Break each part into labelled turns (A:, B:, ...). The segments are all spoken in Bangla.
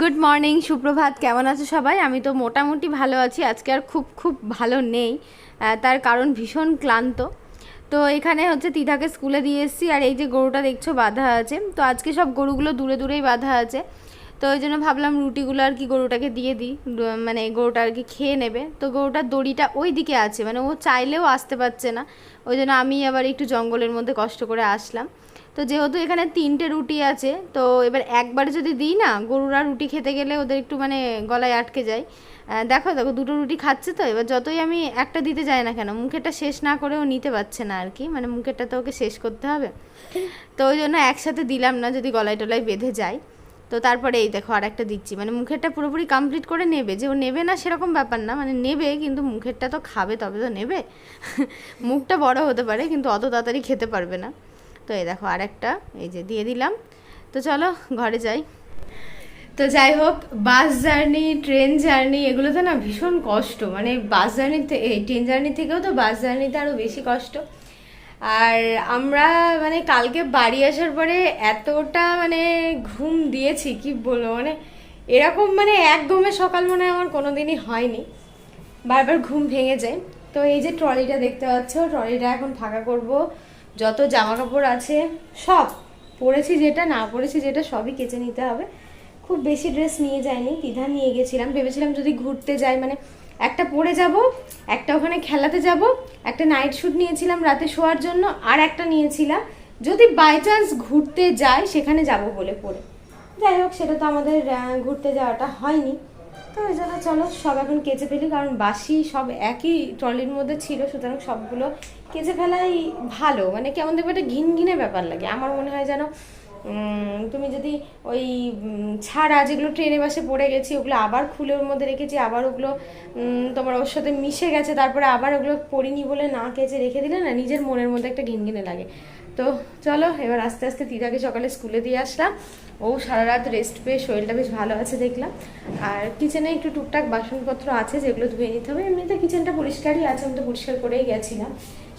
A: গুড মর্নিং সুপ্রভাত। কেমন আছো সবাই? আমি তো মোটামুটি ভালো আছি। আজকে আর খুব খুব ভালো নেই। তার কারণ ভীষণ ক্লান্ত। তো এখানে হচ্ছে তিথাকে স্কুলে দিয়ে এসেছি আর এই যে গরুটা দেখছ বাঁধা আছে। তো আজকে সব গরুগুলো দূরে দূরেই বাঁধা আছে। তো ওই জন্য ভাবলাম রুটিগুলো আর কি গরুটাকে দিয়ে দিই। মানে গরুটা আর কি খেয়ে নেবে। তো গরুটার দড়িটা ওই দিকে আছে। মানে ও চাইলেও আসতে পারছে না। ওই জন্য আমি আবার একটু জঙ্গলের মধ্যে কষ্ট করে আসলাম। তো যেহেতু এখানে তিনটে রুটি আছে, তো এবার একবার যদি দিই না, গরুরা রুটি খেতে গেলে ওদের একটু মানে গলায় আটকে যায়। দেখো দেখো, দুটো রুটি খাচ্ছে তো, এবার যতই আমি একটা দিতে যাই না কেন, মুখেরটা শেষ না করেও নিতে পারছে না আর কি মানে মুখেরটা তো ওকে শেষ করতে হবে। তো ওই জন্য একসাথে দিলাম না, যদি গলায় টলায় বেঁধে যায়। তো তারপরে এই দেখো আর একটা দিচ্ছি মানে মুখেরটা পুরোপুরি কমপ্লিট করে নেবে, যে ও নেবে না সেরকম ব্যাপার না মানে নেবে কিন্তু মুখেরটা তো খাবে, তবে তো নেবে। মুখটা বড় হতে পারে, কিন্তু অত তাড়াতাড়ি খেতে পারবে না। তো এই দেখো আর একটা এই যে দিয়ে দিলাম। তো চলো, ঘরে যাই। তো যাই হোক, বাস জার্নি, ট্রেন জার্নি, এগুলোতে না ভীষণ কষ্ট। মানে বাস জার্নি এই ট্রেন জার্নি থেকেও তো বাস জার্নিতে আরও বেশি কষ্ট। আর আমরা মানে কালকে বাড়ি আসার পরে এতটা মানে ঘুম দিয়েছি, কি বলব? মানে এরকম মানে একদমে সকাল মনে আমার কোনোদিনই হয়নি। বারবার ঘুম ভেঙে যায়। তো এই যে ট্রলিটা দেখতে পাচ্ছ, ট্রলিটা এখন ফাঁকা করব। যত জামা কাপড় আছে, সব পরেছি যেটা, না পরেছি যেটা, সবই কেচে নিতে হবে। খুব বেশি ড্রেস নিয়ে যাইনি, দ্বিধা নিয়ে গেছিলাম। ভেবেছিলাম যদি ঘুরতে যাই মানে একটা পরে যাব, একটা ওখানে খেলাতে যাব, একটা নাইট শ্যুট নিয়েছিলাম রাতে শোয়ার জন্য, আর একটা নিয়েছিলাম। যদি বাই চান্স ঘুরতে যাই, সেখানে যাব বলে পরে। যাই হোক, সেটা তো আমাদের ঘুরতে যাওয়াটা হয়নি। তো ওই জন্য চলো, সব এখন কেচে ফেলি, কারণ বাসি সব একই ট্রলির মধ্যে ছিল, সুতরাং সবগুলো কেচে ফেলাই ভালো। মানে কেমন দেখবে একটা ঘিন ঘিনে ব্যাপার লাগে। আমার মনে হয় যেন তুমি যদি ওই ছাড়া যেগুলো ট্রেনে বাসে পড়ে গেছি, ওগুলো আবার খুলে ওর মধ্যে রেখেছি, আবার ওগুলো তোমার ওর সাথে মিশে গেছে, তারপরে আবার ওগুলো পড়িনি বলে না কেচে রেখে দিলে না, নিজের মনের মধ্যে একটা ঘিনঘিনে লাগে। তো চলো, এবার আস্তে আস্তে তিতাকে সকালে স্কুলে দিয়ে আসলাম। ও সারা রাত রেস্ট পেয়ে শরীরটা বেশ ভালো আছে দেখলাম। আর কিচেনে একটু টুকটাক বাসনপত্র আছে যেগুলো ধুয়ে নিতে হবে। এমনিতে কিচেনটা পরিষ্কারই আছে, আমি তো পরিষ্কার করেই গেছিলাম।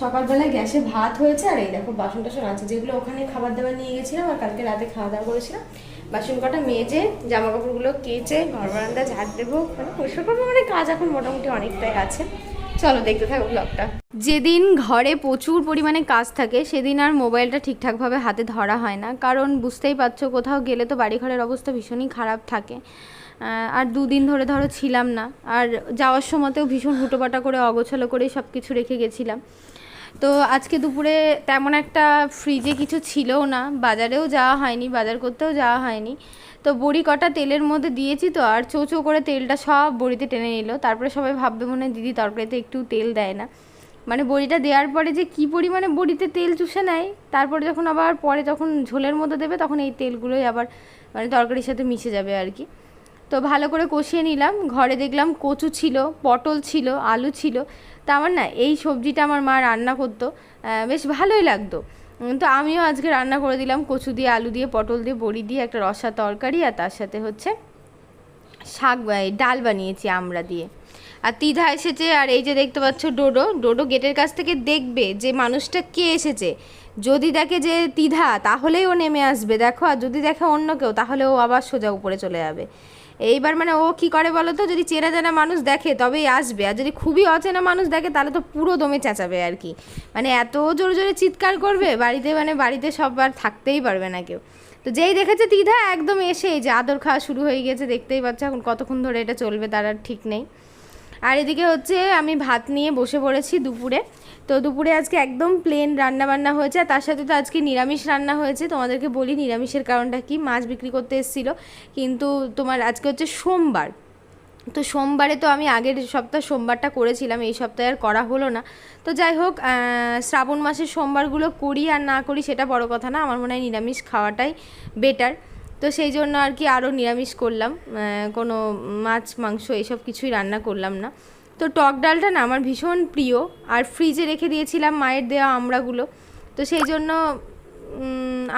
A: সকালবেলায় গ্যাসে ভাত হয়েছে, আর এই দেখো বাসন টাসন আছে। যেগুলো ওখানে খাবার দাবার নিয়ে গেছিলাম আর কালকে রাতে খাওয়া দাওয়া করেছিলাম। বাসন কটা মেজে জামা কাপড়গুলো কেচে, ঘর বারান্দা ঝাড় দেবো। মানে পরিষ্কার করব মানে কাজ এখন মোটামুটি অনেকটাই আছে। চলো দেখতে থাকো ব্লগটা যেদিন ঘরে প্রচুর পরিমাণে কাজ থাকে, সেদিন আর মোবাইলটা ঠিকঠাকভাবে হাতে ধরা হয় না। কারণ বুঝতেই পারছ, কোথাও গেলে তো বাড়ি ঘরের অবস্থা ভীষণই খারাপ থাকে। আর দুদিন ধরে ধরো ছিলাম না। আর যাওয়ার সময়তেও ভীষণ হুটোপাটা করে, অগোছালো করে সব কিছু রেখে গেছিলাম। তো আজকে দুপুরে তেমন একটা ফ্রিজে কিছু ছিলও না। বাজারেও যাওয়া হয়নি, বাজার করতেও যাওয়া হয়নি। তো বড়ি কটা তেলের মধ্যে দিয়েছি তো, আর চো চো করে তেলটা সব বড়িতে টেনে নিল। তারপরে সবাই ভাববে মনে দিদি তরকারিতে একটু তেল দেয় না। মানে বড়িটা দেওয়ার পরে যে কী পরিমাণে বড়িতে তেল চুষে নেয়, তারপরে যখন আবার পরে যখন ঝোলের মধ্যে দেবে, তখন এই তেলগুলোই আবার মানে তরকারির সাথে মিশে যাবে আর কি। তো ভালো করে কষিয়ে নিলাম। ঘরে দেখলাম কচু ছিল, পটল ছিল, আলু ছিল। তা আমার না এই সবজিটা আমার মা রান্না করতো বেশ ভালোই লাগতো। তো আমিও আজকে রান্না করে দিলাম কচু দিয়ে, আলু দিয়ে, পটল দিয়ে, বড়ি দিয়ে, একটা রসা তরকারি আর তার সাথে হচ্ছে শাক ডাল বানিয়েছি আমরা দিয়ে। আর তিধা এসেছে আর এই যে দেখতে পাচ্ছ ডোডো ডোডো গেটের কাছ থেকে দেখবে যে মানুষটা কে এসেছে। যদি দেখে যে তিধা, তাহলেই ও নেমে আসবে। দেখো, আর যদি দেখে অন্য কেউ, তাহলে ও আবার সোজা উপরে চলে যাবে। এইবার মানে ও কি করে বলো তো? যদি চেনা জানা মানুষ দেখে, তবেই আসবে। আর যদি খুবই অচেনা মানুষ দেখে, তাহলে তো পুরো দমে চেঁচাবে আর কি। মানে এত জোরে জোরে চিৎকার করবে, বাড়িতে মানে বাড়িতে সববার থাকতেই পারবে না কেউ। তো যেই দেখেছে তিধা, একদম এসে যে আদর খাওয়া শুরু হয়ে গেছে, দেখতেই পাচ্ছ এখন কতক্ষণ ধরে এটা চলবে, তার আর ঠিক নেই। আর এদিকে হচ্ছে, আমি ভাত নিয়ে বসে পড়েছি দুপুরে। তো দুপুরে আজকে একদম প্লেন রান্না বান্না হয়েছে, আর তার সাথে তো আজকে নিরামিষ রান্না হয়েছে। তোমাদেরকে বলি নিরামিষের কারণটা কি? মাছ বিক্রি করতে এসেছিল, কিন্তু তোমার আজকে হচ্ছে সোমবার। তো সোমবারে তো আমি আগের সপ্তাহ সোমবারটা করেছিলাম, এই সপ্তাহে আর করা হলো না। তো যাই হোক শ্রাবণ মাসের সোমবারগুলো করি আর না করি সেটা বড় কথা না, আমার মনে হয় নিরামিষ খাওয়াটাই বেটার তো সেই জন্য আর কি আরও নিরামিষ করলাম কোনো মাছ, মাংস এসব কিছুই রান্না করলাম না। তো টক ডালটা না আমার ভীষণ প্রিয়। আর ফ্রিজে রেখে দিয়েছিলাম মায়ের দেওয়া আমড়াগুলো। তো সেই জন্য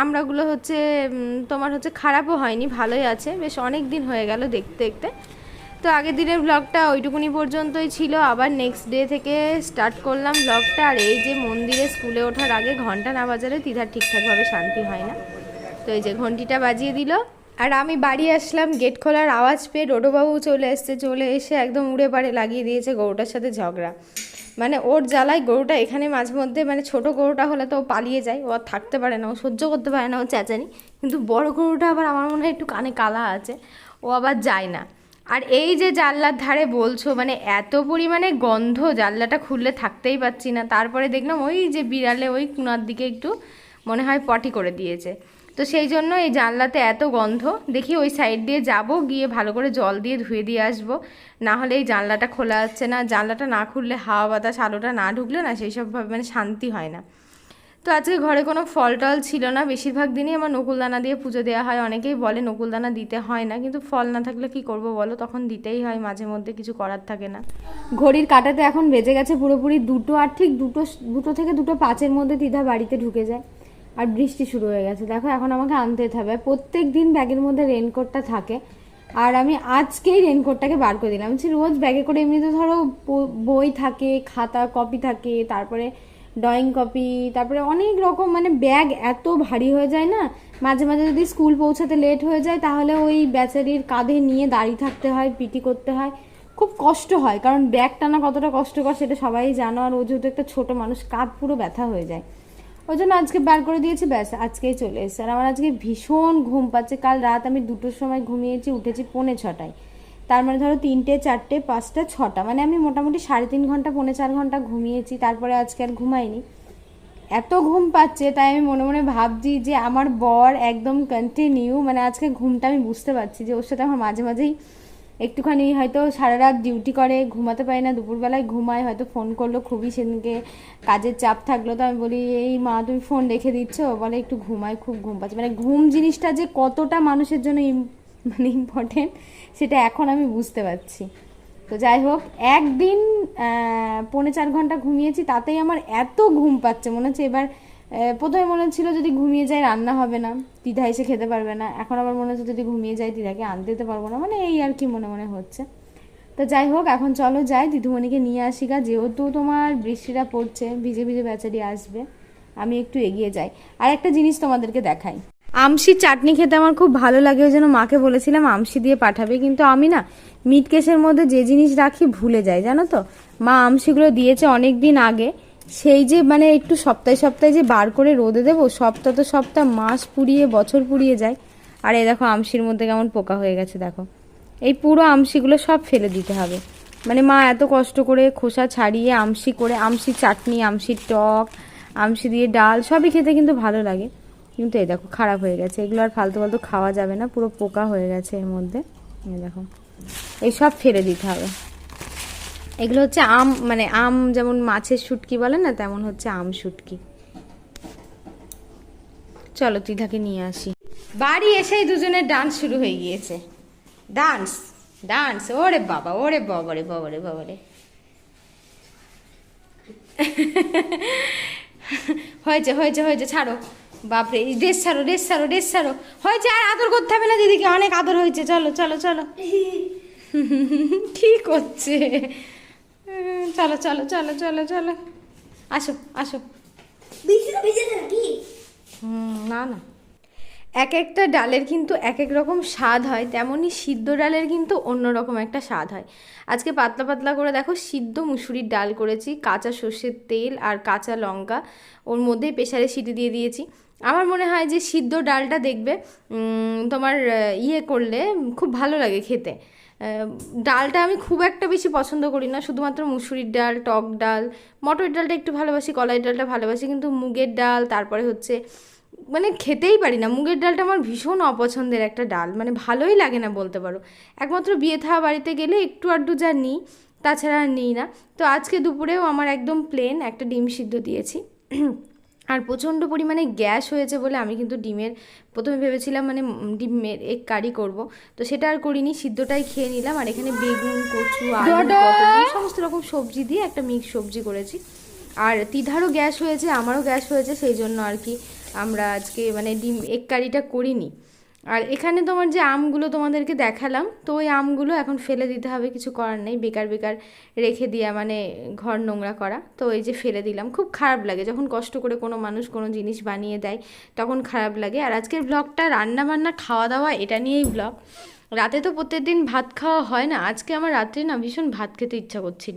A: আমড়াগুলো হচ্ছে তোমার হচ্ছে খারাপও হয়নি, ভালোই আছে। বেশ অনেক দিন হয়ে গেল দেখতে দেখতে। তো আগের দিনের ব্লগটা ওইটুকুনি পর্যন্তই ছিল। আবার নেক্সট ডে থেকে স্টার্ট করলাম ব্লগটা আর এই যে মন্দিরে স্কুলে ওঠার আগে ঘণ্টা না বাজারে তিধার ঠিকঠাকভাবে শান্তি হয় না। তো এই যে ঘন্টিটা বাজিয়ে দিল। আর আমি বাড়ি আসলাম গেট খোলার আওয়াজ পেয়ে ডোডোবাবু চলে এসছে, চলে এসে একদম উড়ে পাড়ে লাগিয়ে দিয়েছে গরুটার সাথে ঝগড়া। মানে ওর জ্বালায় গরুটা এখানে মাঝে মধ্যে মানে ছোট গরুটা হলে তো ও পালিয়ে যায়, ও থাকতে পারে না, ও সহ্য করতে পারে না, ও চেঁচানি। কিন্তু বড় গরুটা আবার আমার মনে হয় একটু কানে কালা আছে, ও আবার যায় না। আর এই যে জানলার ধারে বলছো মানে এত পরিমাণে গন্ধ, জানলাটা খুললে থাকতেই পারছি না। তারপরে দেখলাম ওই যে বিড়ালে ওই কুনার দিকে একটু মনে হয় পটি করে দিয়েছে। তো সেই জন্য এই জানলাতে এত গন্ধ। দেখি ওই সাইড দিয়ে যাব, গিয়ে ভালো করে জল দিয়ে ধুয়ে দিয়ে আসব। না হলে এই জানলাটা খোলা যাচ্ছে না। জানলাটা না খুললে হাওয়া বাতাস, আলোটা না ঢুকলে না সেই সবভাবে মানে শান্তি হয় না। তো আজকে ঘরে কোনো ফল টল ছিল না। বেশিরভাগ দিনই আমার নকুলদানা দিয়ে পুজো দেওয়া হয়। অনেকেই বলে নকুলদানা দিতে হয় না, কিন্তু ফল না থাকলে কি করব বলো? তখন দিতেই হয়, মাঝে মধ্যে কিছু করার থাকে না। ঘড়ির কাটাতে এখন বেজে গেছে পুরোপুরি দুটো, আর ঠিক দুটো দুটো থেকে দুটো পাঁচের মধ্যে দিদা বাড়িতে ঢুকে যায়। আর বৃষ্টি শুরু হয়ে গেছে। দেখো, এখন আমাকে আনতে হবে। প্রত্যেক দিন ব্যাগের মধ্যে রেনকোটটা থাকে। আর আমি আজকেই রেনকোটটাকে বার করে দিলাম। হচ্ছে রোজ ব্যাগে করে এমনিতে ধরো বই থাকে, খাতা কপি থাকে, তারপরে ড্রয়িং কপি তারপরে অনেক রকম মানে ব্যাগ এত ভারী হয়ে যায় না। মাঝে মাঝে যদি স্কুল পৌঁছাতে লেট হয়ে যায়, তাহলে ওই বেচারির কাঁধে নিয়ে দাঁড়িয়ে থাকতে হয় পিটি করতে হয়। খুব কষ্ট হয়, কারণ ব্যাগ টানা কতটা কষ্টকর সেটা সবাই জানো। আর ও যেহেতু একটা ছোটো মানুষ, কাঁধ পুরো ব্যথা হয়ে যায়। ওই জন্য আজকে বার করে দিয়েছি, ব্যাস, আজকেই চলে এসেছে। আর আমার আজকে ভীষণ ঘুম পাচ্ছে। কাল রাত আমি দুটোর সময় ঘুমিয়েছি, উঠেছি পৌনে ছটায়। তার মানে ধরো তিনটে, চারটে, পাঁচটা, ছটা। মানে আমি মোটামুটি সাড়ে তিন ঘণ্টা, পৌনে চার ঘণ্টা ঘুমিয়েছি, তারপরে আজকে আর ঘুমাইনি। এত ঘুম পাচ্ছে, তাই আমি মনে মনে ভাবছি যে আমার বর একদম কন্টিনিউ মানে আজকে ঘুমটা আমি বুঝতে পারছি যে ওর সাথে আমার মাঝে মাঝেই একটুখানি হয়তো সারা রাত ডিউটি করে, ঘুমাতে পারি না, দুপুরবেলায় ঘুমায়, হয়তো ফোন করল খুবই সেদিনকে কাজের চাপ থাকল, তো আমি বলি, এই মা, তুমি ফোন রেখে দিচ্ছ? বলে, একটু ঘুমায় খুব ঘুম পাচ্ছে। মানে ঘুম জিনিসটা যে কতটা মানুষের জন্য মানে ইম্পর্টেন্ট সেটা এখন আমি বুঝতে পারছি। তো যাই হোক, একদিন পৌনে চার ঘণ্টা ঘুমিয়েছি, তাতেই আমার এত ঘুম পাচ্ছে। মনে হচ্ছে এবার প্রথমে মনে হচ্ছিল যদি ঘুমিয়ে যাই রান্না হবে না দিদা এসে খেতে পারবে না। এখন আবার মনে হচ্ছে যদি ঘুমিয়ে যাই দিদাকে আনতে দিতে পারব না। মানে এই আর কি মনে মনে হচ্ছে। তো যাই হোক, এখন চলো যাই, দিদিমণিকে নিয়ে আসি গা। যেহেতু তোমার বৃষ্টিটা পড়ছে, ভিজে ভিজে বেচারি আসবে, আমি একটু এগিয়ে যাই। আর একটা জিনিস তোমাদেরকে দেখাই। আমশির চাটনি খেতে আমার খুব ভালো লাগে, ওই জন্য মাকে বলেছিলাম আমশি দিয়ে পাঠাবে। কিন্তু আমি না মিট কেসের মধ্যে যে জিনিস রাখি ভুলে যাই, জানো তো? মা আমশিগুলো দিয়েছে অনেক দিন আগে। সেই যে মানে একটু সপ্তাহে সপ্তাহে যে বার করে রোদে দেবো, সপ্তাহ তো সপ্তাহ, মাস পুড়িয়ে, বছর পুড়িয়ে যায়। আর এই দেখো আমশির মধ্যে কেমন পোকা হয়ে গেছে, দেখো। এই পুরো আমশিগুলো সব ফেলে দিতে হবে। মানে মা এত কষ্ট করে খোসা ছাড়িয়ে আমশি করে, আমশি চাটনি, আমশির টক, আমশি দিয়ে ডাল, সবই খেতে কিন্তু ভালো লাগে। কিন্তু এই দেখো খারাপ হয়ে গেছে, এগুলো আর ফালতু ফালতু খাওয়া যাবে না, পুরো পোকা হয়ে গেছে এর মধ্যে। এই দেখো, এই সব ফেলে দিতে হবে। এগুলো হচ্ছে আম মানে আম যেমন মাছের শুটকি বলে না তেমন হচ্ছে আম শুটকি। চলো তিধাকে নিয়ে আসি। বাড়ি এসেই দুজনের ডান্স শুরু হয়ে গিয়েছে। ডান্স ডান্স ওরে বাবা ওরে বাবারে বাবারে বাবারে হয়েছে হয়েছে হয়েছে ছাড়ো। বাপরে ড্রেস ছাড়ো ড্রেস ছাড়ো ড্রেস ছাড়ো। হয়েছে আর আদর করতে হবে না দিদিকে অনেক আদর হয়েছে। চলো চলো চলো। কি করছে? চলো চলো চলো চলো চলো। আসো আসো। হুম, না না। এক একটা ডালের কিন্তু এক এক রকম স্বাদ হয় তেমনই সিদ্ধ ডালের কিন্তু অন্যরকম একটা স্বাদ হয়। আজকে পাতলা পাতলা করে দেখো সিদ্ধ মুসুরির ডাল করেছি কাঁচা সর্ষের তেল আর কাঁচা লঙ্কা। ওর মধ্যেই প্রেশারে সিটি দিয়ে দিয়েছি। আমার মনে হয় যে সিদ্ধ ডালটা দেখবে তোমার ইয়ে করলে খুব ভালো লাগে খেতে। ডালটা আমি খুব একটা বেশি পছন্দ করি না, শুধুমাত্র মুসুরির ডাল, টক ডাল। মটর ডালটা একটু ভালোবাসি, কলাই ডালটা ভালোবাসি, কিন্তু মুগের ডাল, তারপরে হচ্ছে মানে খেতেই পারি না। মুগের ডালটা আমার ভীষণ অপছন্দের একটা ডাল মানে ভালোই লাগে না বলতে পারো। একমাত্র বিয়ে থাওয়া বাড়িতে গেলে একটু আড্ডু যা নিই, তাছাড়া আর নিই না। তো আজকে দুপুরেও আমার একদম প্লেন একটা ডিম সিদ্ধ দিয়েছি। আর প্রচণ্ড পরিমাণে গ্যাস হয়েছে বলে আমি কিন্তু ডিমের প্রথমে ভেবেছিলাম মানে ডিমের এক কারি করব। তো সেটা আর করিনি সিদ্ধটাই খেয়ে নিলাম। আর এখানে বেগুন কচু আলু সমস্ত রকম সবজি দিয়ে একটা মিক্স সবজি করেছি। আর তিধারও গ্যাস হয়েছে আমারও গ্যাস হয়েছে সেই জন্য আর কি আমরা আজকে মানে ডিম এক কারিটা করিনি। আর এখানে তোমার যে আমগুলো তোমাদেরকে দেখালাম, তো ওই আমগুলো এখন ফেলে দিতে হবে, কিছু করার নেই। বেকার বেকার রেখে দেওয়া মানে ঘর নোংরা করা। তো এই যে ফেলে দিলাম, খুব খারাপ লাগে। যখন কষ্ট করে কোনো মানুষ কোনো জিনিস বানিয়ে দেয়, তখন খারাপ লাগে। আর আজকের ব্লগটা রান্না বান্না খাওয়া দাওয়া এটা নিয়েই ব্লগ রাতে তো প্রত্যেক দিন ভাত খাওয়া হয় না। আজকে আমার রাত্রে না ভীষণ ভাত খেতে ইচ্ছা করছিল।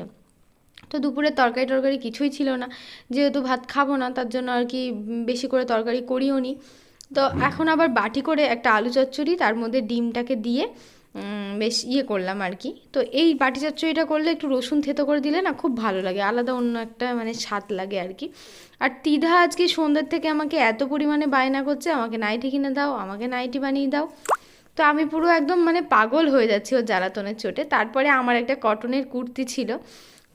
A: তো দুপুরে তরকারি টরকারি কিছুই ছিল না। যেহেতু ভাত খাব না, তার জন্য আর কি বেশি করে তরকারি করিও নি। তো এখন আবার বাটি করে একটা আলু চচ্চড়ি, তার মধ্যে ডিমটাকে দিয়ে বেশ ইয়ে করলাম আর কি। তো এই বাটি চচ্চড়িটা করলে একটু রসুন থেতো করে দিলে না খুব ভালো লাগে, আলাদা অন্য একটা মানে স্বাদ লাগে আর কি। আর তিধা আজকে সন্ধ্যের থেকে আমাকে এত পরিমাণে বায়না করছে, আমাকে নাইটি কিনে দাও, আমাকে নাইটি বানিয়ে দাও। তো আমি পুরো একদম মানে পাগল হয়ে যাচ্ছি ওর জ্বালাতনের চোটে। তারপরে আমার একটা কটনের কুর্তি ছিল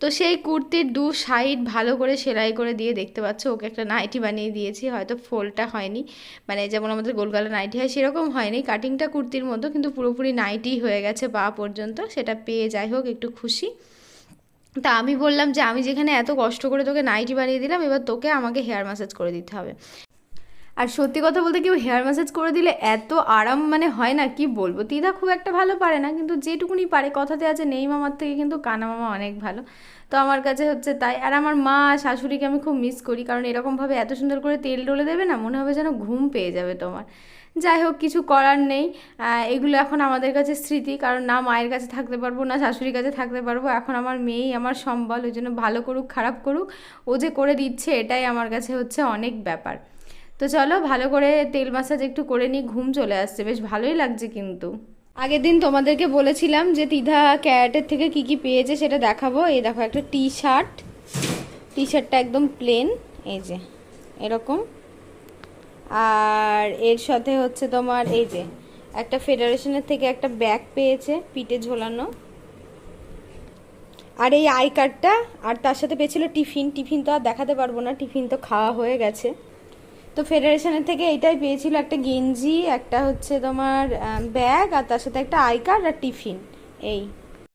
A: তো সেই কুর্তির দু সাইড ভালো করে সেলাই করে দিয়ে দেখতে পাচ্ছ, ওকে একটা নাইটি বানিয়ে দিয়েছি, হয়তো ফোলটা হয়নি। মানে যেমন আমাদের গোলগালা নাইটি হয়, সেরকম হয়নি। কাটিংটা কুর্তির মতো, কিন্তু পুরোপুরি নাইটি হয়ে গেছে পা পর্যন্ত, সেটা পেয়ে যাই হোক, একটু খুশি। তা আমি বললাম যে, আমি যেখানে এত কষ্ট করে তোকে নাইটি বানিয়ে দিলাম, এবার তোকে আমাকে হেয়ার ম্যাসাজ করে দিতে হবে। আর সত্যি কথা বলতে কেউ হেয়ার ম্যাসাজ করে দিলে এত আরাম মানে হয় না, কি বলব? তিদা খুব একটা ভালো পারে না, কিন্তু যেটুকুনি পারে, কথাতে আছে নেই মামার থেকে, কিন্তু কানা মামা অনেক ভালো। তো আমার কাছে হচ্ছে তাই। আর আমার মা শাশুড়িকে আমি খুব মিস করি, কারণ এরকমভাবে এত সুন্দর করে তেল ডলে দেবে না, মনে হবে যেন ঘুম পেয়ে যাবে তোমার। যাই হোক, কিছু করার নেই। এগুলো এখন আমাদের কাছে স্মৃতি, কারণ না মায়ের কাছে থাকতে পারব, না শাশুড়ির কাছে থাকতে পারব। এখন আমার মেয়েই আমার সম্বল, ওই জন্য ভালো করুক, খারাপ করুক, ও যে করে দিচ্ছে, এটাই আমার কাছে হচ্ছে অনেক ব্যাপার। তো চলো ভালো করে তেল মাসাজ একটু করে নিই ঘুম চলে আসছে। বেশ ভালোই লাগছে কিন্তু। আগের দিন তোমাদেরকে বলেছিলাম যে তিধা ক্যারেটের থেকে কি কি পেয়েছে সেটা দেখাবো। এই দেখো একটা টি শার্ট টি শার্টটা একদম প্লেন এই যে, এরকম। আর এর সাথে হচ্ছে তোমার, এই যে, একটা ফেডারেশনের থেকে একটা ব্যাগ পেয়েছে পিঠে ঝোলানো। আর এই আই কার্ডটা আর তার সাথে পেয়েছিল টিফিন টিফিন তো আর দেখাতে পারব না টিফিন তো খাওয়া হয়ে গেছে। তো ফেডারেশনের থেকে এইটাই পেয়েছিল একটা গেঞ্জি, একটা হচ্ছে তোমার ব্যাগ আর তার সাথে একটা আই কার্ড আর টিফিন, এই।